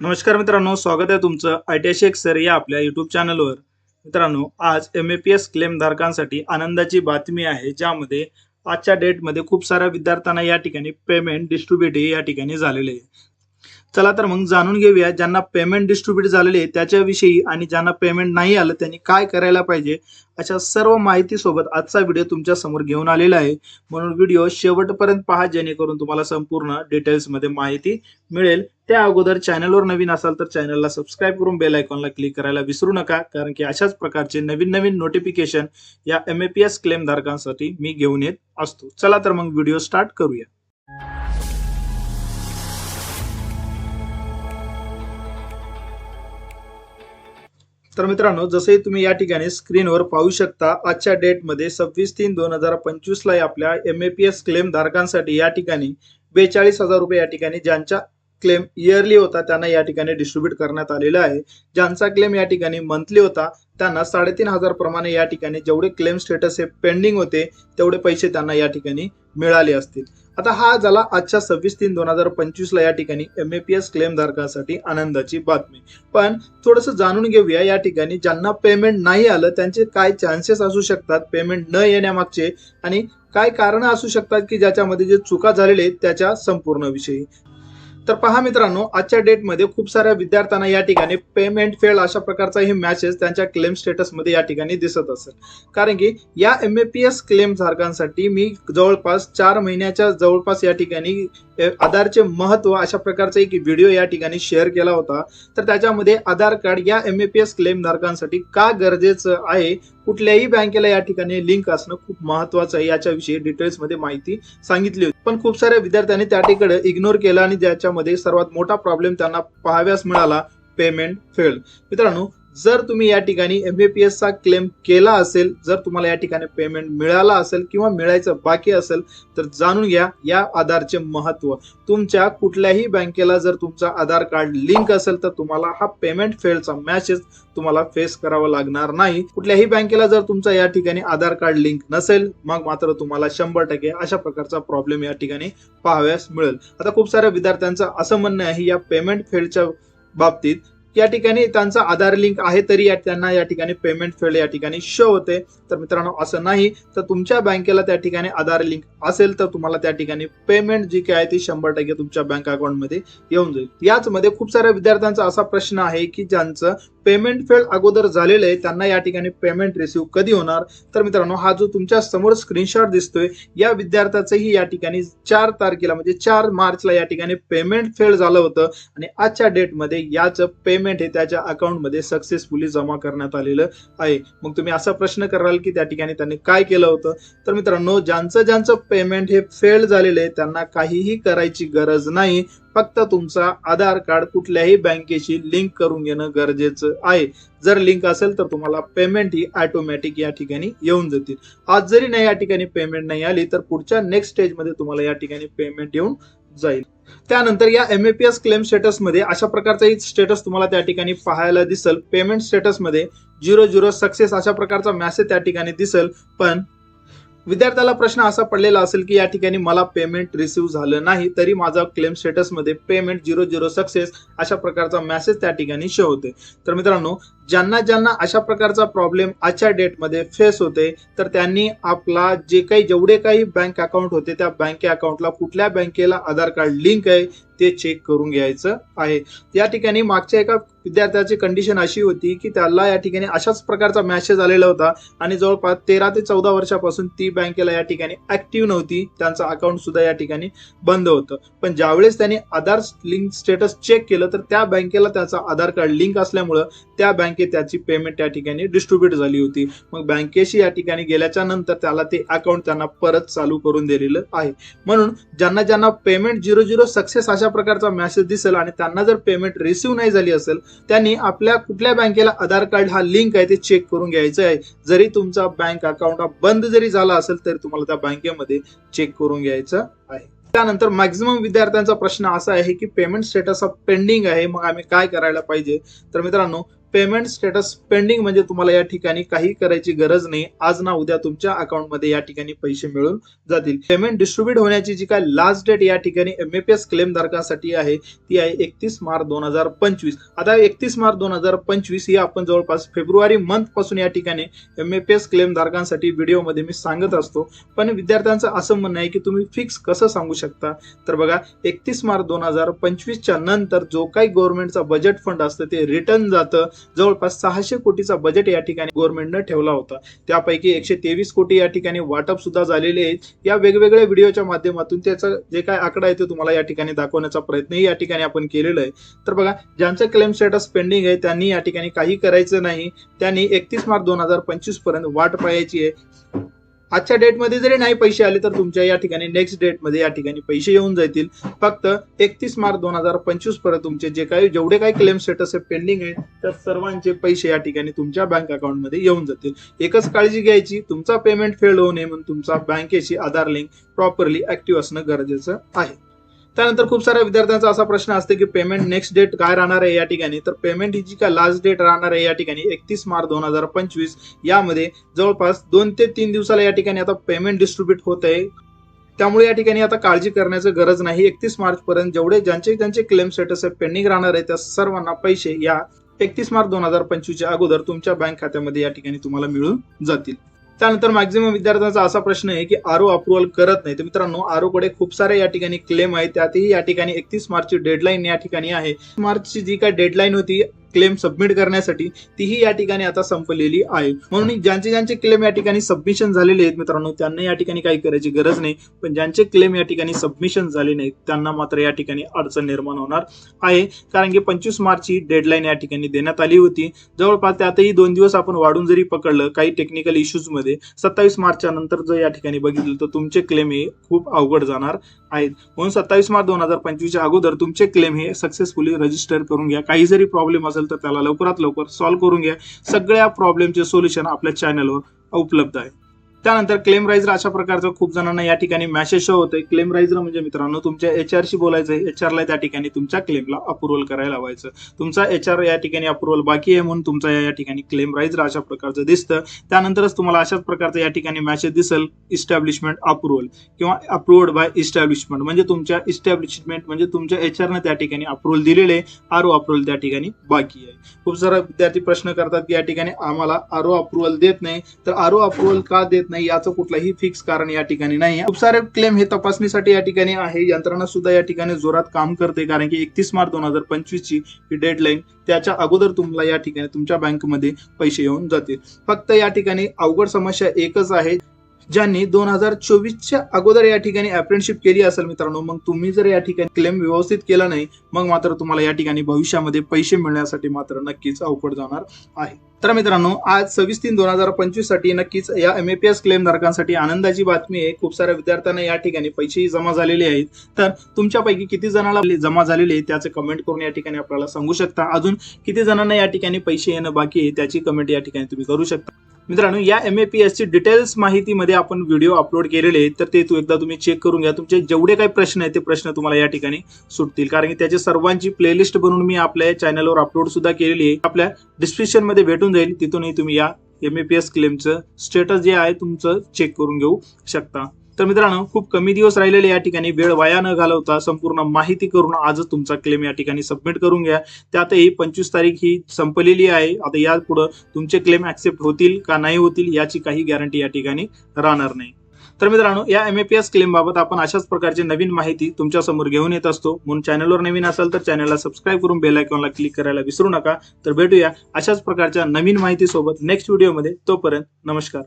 नमस्कार मित्रांनो स्वागत आहे तुमचं आय टी शेख सर या आपल्या यूट्यूब चॅनलवर मित्रांनो आज M A P S claim धारकांसाठी आनंदाची बातमी आहे ज्यामध्ये आजच्या डेटमध्ये खूप साऱ्या विद्यार्थ्यांना या ठिकाणी पेमेंट डिस्ट्रीब्युट या ठिकाणी झालेले आहे. चला तर मग जाणून घेऊया ज्यांना पेमेंट डिस्ट्रीब्युट झालेले त्याच्याविषयी आणि ज्यांना पेमेंट नाही आलं त्यांनी काय करायला पाहिजे अशा सर्व माहिती सोबत आजचा व्हिडिओ तुमच्यासमोर घेऊन आलेला आहे. म्हणून व्हिडिओ शेवटपर्यंत पहा जेणेकरून तुम्हाला संपूर्ण डिटेल्समध्ये माहिती मिळेल. त्या अगोदर चॅनलवर नवीन असाल तर चॅनलला सबस्क्राईब करून बेल आयकॉनला क्लिक करायला विसरू नका कारण की अशाच प्रकारचे नवीन नवीन नोटिफिकेशन या M A P S claim धारकांसाठी मी घेऊन येत असतो. चला तर मग व्हिडिओ स्टार्ट करूया. तर मित्रांनो जसंही तुम्ही या ठिकाणी स्क्रीनवर पाहू शकता आजच्या डेटमध्ये सव्वीस तीन दोन हजार पंचवीसला आपल्या M A P S claim धारकांसाठी या ठिकाणी बेचाळीस हजार रुपये या ठिकाणी ज्यांच्या क्लेम इयरली होता त्यांना या ठिकाणी डिस्ट्रीब्यूट करण्यात आलेला आहे. ज्यांचा क्लेम या ठिकाणी मंथली होता त्यांना साडेतीन हजार प्रमाणे या ठिकाणी जेवढे क्लेम स्टेटस हे पेंडिंग होते तेवढे पैसे त्यांना या ठिकाणी मिळाले असतील. आता हा झाला आजच्या सव्वीस तीन दोन हजार पंचवीसला या ठिकाणी M A P S claim धारकांसाठी आनंदाची बातमी. पण थोडंसं जाणून घेऊया या ठिकाणी ज्यांना पेमेंट नाही आलं त्यांचे काय चान्सेस असू शकतात? पेमेंट न येण्यामागचे आणि काय कारण असू शकतात की ज्याच्यामध्ये जे चुका झालेले आहेत त्याच्या संपूर्ण विषयी? तर पहा मित्रांनो आजच्या डेटमध्ये खूप साऱ्या विद्यार्थ्यांना या ठिकाणी पेमेंट फेल अशा प्रकारचा हे मॅसेज त्यांच्या क्लेम स्टेटसमध्ये या ठिकाणी दिसत असेल. कारण की या M A P S claim धारकांसाठी मी जवळपास चार महिन्याच्या जवळपास या ठिकाणी आधारचे महत्त्व अशा प्रकारचा एक व्हिडिओ या ठिकाणी शेअर केला होता. तर त्याच्यामध्ये आधार कार्ड या M A P S claim धारकांसाठी का गरजेचं आहे कुठल्याही बँकेला या ठिकाणी लिंक असणं खूप महत्वाचं आहे याच्याविषयी डिटेल्समध्ये माहिती सांगितली होती. पण खूप साऱ्या विद्यार्थ्यांनी त्या ठिकाणी इग्नोर केला आणि ज्याच्या ज्याच्यामध्ये सर्वात मोठा प्रॉब्लेम त्यांना पाहाव्यास मिळाला पेमेंट फेल मित्रांनो जर तुम्ही या ठिकाणी एम ए पी एसचा क्लेम केला असेल जर तुम्हाला या ठिकाणी पेमेंट मिळाला असेल किंवा मिळायचं बाकी असेल तर जाणून घ्या या आधारचे महत्त्व. तुमच्या कुठल्याही बँकेला जर तुमचा आधार कार्ड लिंक असेल तर तुम्हाला हा पेमेंट फेलचा मॅसेज तुम्हाला फेस करावा लागणार नाही. कुठल्याही बँकेला जर तुमचा या ठिकाणी आधार कार्ड लिंक नसेल मग मात्र तुम्हाला शंभर टक्के अशा प्रकारचा प्रॉब्लेम या ठिकाणी पाहाव्यास मिळेल. आता खूप साऱ्या विद्यार्थ्यांचं असं म्हणणं आहे या पेमेंट फेलच्या बाबतीत या ठिकाणी त्यांचा आधार लिंक आहे तरी त्यांना या ठिकाणी पेमेंट फेड या ठिकाणी शो होते. तर मित्रांनो असं नाही. तर तुमच्या बँकेला त्या ठिकाणी आधार लिंक असेल तर तुम्हाला त्या ठिकाणी पेमेंट जी काय आहे ती शंभर टक्के तुमच्या बँक अकाउंटमध्ये येऊन जाईल. याचमध्ये खूप साऱ्या विद्यार्थ्यांचा असा प्रश्न आहे की ज्यांचं पेमेंट फेड अगोदर झालेलं आहे त्यांना या ठिकाणी पेमेंट रिसिव्ह कधी होणार? तर मित्रांनो हा जो तुमच्यासमोर स्क्रीनशॉट दिसतोय या विद्यार्थ्याचंही या ठिकाणी चार तारखेला म्हणजे चार मार्चला या ठिकाणी पेमेंट फेड झालं होतं. आणि आजच्या डेटमध्ये याचं पेमेंट हे त्याच्या अकाउंटमध्ये सक्सेसफुली जमा करण्यात आलेलं आहे. मग तुम्ही असा प्रश्न कराल की त्या ठिकाणी त्यांनी काय केलं होतं? तर मित्रांनो ज्यांचं ज्यांचं पेमेंट हे फेल झालेलं आहे त्यांना काहीही करायची गरज नाही. फक्त तुमचा आधार कार्ड कुठल्याही बँकेशी लिंक करून घेणं गरजेचं आहे. जर लिंक असेल तर तुम्हाला पेमेंट ही ऑटोमॅटिक या ठिकाणी येऊन जातील. आज जरी नाही या ठिकाणी पेमेंट नाही आली तर पुढच्या नेक्स्ट स्टेजमध्ये तुम्हाला या ठिकाणी पेमेंट येऊन जाईल. त्यानंतर या M A P S claim स्टेटसमध्ये अशा प्रकारचा स्टेटस तुम्हाला त्या ठिकाणी पाहायला दिसल. पेमेंट स्टेटसमध्ये झिरो झिरो सक्सेस अशा प्रकारचा मेसेज त्या ठिकाणी दिसल. पण विद्यार्थ्याला प्रश्न असा पडलेला असेल की या ठिकाणी मला पेमेंट रिसिव्ह झालं नाही तरी माझा क्लेम स्टेटसमध्ये पेमेंट झिरो झिरो सक्सेस अशा प्रकारचा मेसेज त्या ठिकाणी शो होते तर मित्रांनो ज्यांना ज्यांना अशा प्रकारचा प्रॉब्लेम आजच्या डेटमध्ये फेस होते तर त्यांनी आपला जे काही जेवढे काही बँक अकाउंट होते त्या बँक अकाउंटला कुठल्या बँकेला आधार कार्ड लिंक आहे ते चेक करून घ्यायचं आहे. या ठिकाणी मागच्या एका विद्यार्थ्याची कंडिशन अशी होती की त्याला या ठिकाणी अशाच प्रकारचा मॅसेज आलेला होता आणि जवळपास तेरा ते चौदा वर्षापासून ती बँकेला या ठिकाणी ऍक्टिव्ह नव्हती. त्यांचं अकाउंट सुद्धा या ठिकाणी बंद होतं. पण ज्यावेळेस त्यांनी आधार लिंक स्टेटस चेक केलं तर त्या बँकेला त्याचा आधार कार्ड लिंक असल्यामुळं त्या बँकेत त्याची पेमेंट त्या ठिकाणी डिस्ट्रीब्यूट झाली होती. मग बँकेशी या ठिकाणी गेल्याच्यानंतर त्याला ते अकाउंट त्यांना परत चालू करून दिलेलं आहे. म्हणून ज्यांना ज्यांना पेमेंट झिरो झिरो सक्सेस अशा प्रकारचा मेसेज दिसेल आणि त्यांना जर पेमेंट रिसिव्ह नाही झाली असेल त्यांनी आपल्या कुठल्या बँकेला आधार कार्ड हा लिंक आहे ते चेक करून घ्यायचं आहे. जरी तुमचा बँक अकाउंट हा बंद जरी झाला असेल तरी तुम्हाला त्या बँकेमध्ये चेक करून घ्यायचं आहे. त्यानंतर मॅक्झिमम विद्यार्थ्यांचा प्रश्न असा आहे की पेमेंट स्टेटस ऑफ पेंडिंग आहे. मग आम्ही काय करायला पाहिजे? तर मित्रांनो पेमेंट स्टेटस पेंडिंग म्हणजे तुम्हाला या ठिकाणी काही करायची गरज नाही. आज ना उद्या तुमच्या अकाउंटमध्ये या ठिकाणी पैसे मिळून जातील. पेमेंट डिस्ट्रीब्यूट होण्याची जी काय लास्ट डेट या ठिकाणी एम एमएपीएस क्लेम धारकासाठी आहे ती आहे एकतीस मार्च दोन हजार पंचवीस. आता एकतीस मार्च दोन हजार पंचवीस ही आपण जवळपास फेब्रुवारी मंथपासून या ठिकाणी एम एमएपीएस क्लेम धारकांसाठी व्हिडिओमध्ये मी सांगत असतो. पण विद्यार्थ्यांचं असं म्हणणं आहे की तुम्ही फिक्स कसं सांगू शकता? तर बघा एकतीस मार्च दोन हजार पंचवीसच्या नंतर जो काही गव्हर्नमेंटचा बजेट फंड असतं ते रिटर्न जातं. जवळपास सहाशे कोटीचा बजेट या ठिकाणी गव्हर्नमेंटनं ठेवला होता. त्यापैकी एकशे तेवीस कोटी या ठिकाणी वाटप सुद्धा झालेले आहेत. या वेगवेगळ्या व्हिडिओच्या माध्यमातून त्याचा जे काय आकडा आहे ते तुम्हाला या ठिकाणी दाखवण्याचा प्रयत्नही या ठिकाणी आपण केलेला आहे. तर बघा ज्यांचं क्लेम स्टेटस पेंडिंग आहे त्यांनी या ठिकाणी काही करायचं नाही. त्यांनी एकतीस मार्च दोन हजार पंचवीसपर्यंत वाट पाहायची आहे. आजच्या डेटमध्ये जरी नाही पैसे आले तर तुमच्या या ठिकाणी नेक्स्ट डेटमध्ये या ठिकाणी पैसे येऊन जातील. फक्त एकतीस मार्च दोन हजार पंचवीसपर्यंत तुमचे जे काही जेवढे काही क्लेम स्टेटस आहे पेंडिंग आहे त्या सर्वांचे पैसे या ठिकाणी तुमच्या बँक अकाउंटमध्ये येऊन जातील. एकच काळजी घ्यायची तुमचा पेमेंट फेल होऊ नये म्हणून तुमचा बँकेशी आधार लिंक प्रॉपरली ऍक्टिव्ह असणं गरजेचं आहे. त्यानंतर खूप साऱ्या विद्यार्थ्यांचा असा प्रश्न असते की पेमेंट नेक्स्ट डेट काय राहणार आहे या ठिकाणी? तर पेमेंट ही जी काय लास्ट डेट राहणार आहे या ठिकाणी एकतीस मार्च दोन हजार पंचवीस यामध्ये जवळपास दोन ते तीन दिवसाला या ठिकाणी आता पेमेंट डिस्ट्रीब्यूट होत आहे. त्यामुळे या ठिकाणी आता काळजी करण्याचं गरज नाही. एकतीस मार्च पर्यंत जेवढे ज्यांचे ज्यांचे क्लेम स्टेटस आहे पेंडिंग राहणार आहे त्या सर्वांना पैसे या एकतीस मार्च दोन हजार पंचवीसच्या अगोदर तुमच्या बँक खात्यामध्ये या ठिकाणी तुम्हाला मिळून जातील. त्यानंतर मॅक्झिमम विद्यार्थ्यांचा असा प्रश्न आहे की आरो अप्रुव्हल करत नाही. तर मित्रांनो आरोकडे खूप सारे या ठिकाणी क्लेम आहे त्यातही या ठिकाणी एकतीस मार्चची डेडलाईन या ठिकाणी आहे. मार्चची जी काय डेडलाईन होती क्लेम सबमिट करण्यासाठी तीही या ठिकाणी आता संपलेली आहे. म्हणून ज्यांचे ज्यांचे क्लेम या ठिकाणी सबमिशन झालेले आहेत मित्रांनो त्यांना या ठिकाणी काही करायची गरज नाही. पण ज्यांचे क्लेम या ठिकाणी सबमिशन झाले नाहीत त्यांना मात्र या ठिकाणी अडचण निर्माण होणार आहे. कारण की पंचवीस मार्चची डेडलाईन या ठिकाणी देण्यात आली होती. जवळपास त्यातही दोन दिवस आपण वाढून जरी पकडलं काही टेक्निकल इश्यूजमध्ये सत्तावीस मार्चच्या नंतर जर या ठिकाणी बघितलं तर तुमचे क्लेम हे खूप अवघड जाणार आहेत. म्हणून सत्तावीस मार्च दोन हजार पंचवीसच्या अगोदर तुमचे क्लेम हे सक्सेसफुली रजिस्टर करून घ्या. काही जरी प्रॉब्लेम असेल तर त्याला लवकरात लवकर सॉल्व्ह करून घ्या. सगळ्या प्रॉब्लेमचे सोल्युशन आपल्या चॅनलवर उपलब्ध आहे. त्यानंतर क्लेम रायझर अशा प्रकारचं खूप जणांना या ठिकाणी मॅसेज शो होतोय. क्लेम रायझर म्हणजे मित्रांनो तुमच्या एच आरशी बोलायचं एच ला त्या ठिकाणी तुमच्या क्लेमला अप्रुव्हल करायला लावायचं. तुमचा एच आर या ठिकाणी अप्रुव्हल बाकी आहे म्हणून तुमचा या ठिकाणी क्लेम रायझर अशा प्रकारचं दिसतं. त्यानंतरच तुम्हाला अशाच प्रकारचं या ठिकाणी मॅसेज दिसेल इस्टॅब्लिशमेंट अप्रुव्हल किंवा अप्रुव्हड बाय इस्टॅब्लिशमेंट म्हणजे तुमच्या इस्टॅब्लिशमेंट म्हणजे तुमच्या एच आरने त्या ठिकाणी अप्रुव्हल दिलेले आर ओ अप्रुव्हल त्या ठिकाणी बाकी आहे. खूप सारा विद्यार्थी प्रश्न करतात की या ठिकाणी आम्हाला आर ओ अप्रुव्हल देत नाही. तर आर ओ अप्रुव्हल का देत नाही? नाही याचं कुठलंही फिक्स कारण या ठिकाणी नाही खूप सारे क्लेम हे तपासणीसाठी या ठिकाणी आहे. यंत्रणा सुद्धा या ठिकाणी जोरात काम करते कारण की एकतीस मार्च दोन हजार पंचवीस ची ही डेडलाईन त्याच्या अगोदर तुम्हाला या ठिकाणी तुमच्या बँकमध्ये पैसे येऊन जातील. फक्त या ठिकाणी अवघड समस्या एकच आहे. ज्यांनी दोन हजार चोवीसच्या अगोदर या ठिकाणी अप्रेंटशिप केली असेल मित्रांनो मग तुम्ही जर या ठिकाणी क्लेम व्यवस्थित केला नाही मग मात्र तुम्हाला या ठिकाणी भविष्यामध्ये पैसे मिळण्यासाठी मात्र नक्कीच अवघड जाणार आहे. तर मित्रांनो आज सव्वीस तीन दोन हजार पंचवीससाठी नक्कीच या M A P S claim धारकांसाठी आनंदाची बातमी आहे. खूप साऱ्या विद्यार्थ्यांना या ठिकाणी पैसेही जमा झालेले आहेत. तर तुमच्यापैकी किती जणांना जमा झालेले आहेत त्याचे कमेंट करून या ठिकाणी आपल्याला सांगू शकता. अजून किती जणांना या ठिकाणी पैसे येणं बाकी आहे त्याची कमेंट या ठिकाणी तुम्ही करू शकता. मित्रांनो या एम ए पी एसची डिटेल्स माहितीमध्ये आपण व्हिडिओ अपलोड केलेले आहेत तर ते तू एकदा तुम्ही चेक करून घ्या. तुमचे जेवढे काही प्रश्न आहेत ते प्रश्न तुम्हाला या ठिकाणी सुटतील. कारण की त्याची सर्वांची प्लेलिस्ट बनवून मी आपल्या चॅनलवर अपलोड सुद्धा केलेली आहे. आपल्या डिस्क्रिप्शनमध्ये भेटून जाईल तिथूनही तुम्ही या एम ए पी एस क्लेमचं स्टेटस जे आहे तुमचं चेक करून घेऊ शकता. तर मित्रांनो खूप कमी दिवस राहिलेले या ठिकाणी वेळ वाया न घालवता संपूर्ण माहिती करून आजच तुमचा क्लेम या ठिकाणी सबमिट करून घ्या. त्यातही पंचवीस तारीख ही संपलेली आहे. आता या पुढं तुमचे क्लेम ऍक्सेप्ट होतील का नाही होतील याची काही गॅरंटी या ठिकाणी राहणार नाही. तर मित्रांनो या M A P S claim बाबत आपण अशाच प्रकारची नवीन माहिती तुमच्यासमोर घेऊन येत असतो. म्हणून चॅनलवर नवीन असाल तर चॅनलला सबस्क्राईब करून बेल आयकॉनला क्लिक करायला विसरू नका. तर भेटूया अशाच प्रकारच्या नवीन माहितीसोबत नेक्स्ट व्हिडिओमध्ये तोपर्यंत नमस्कार.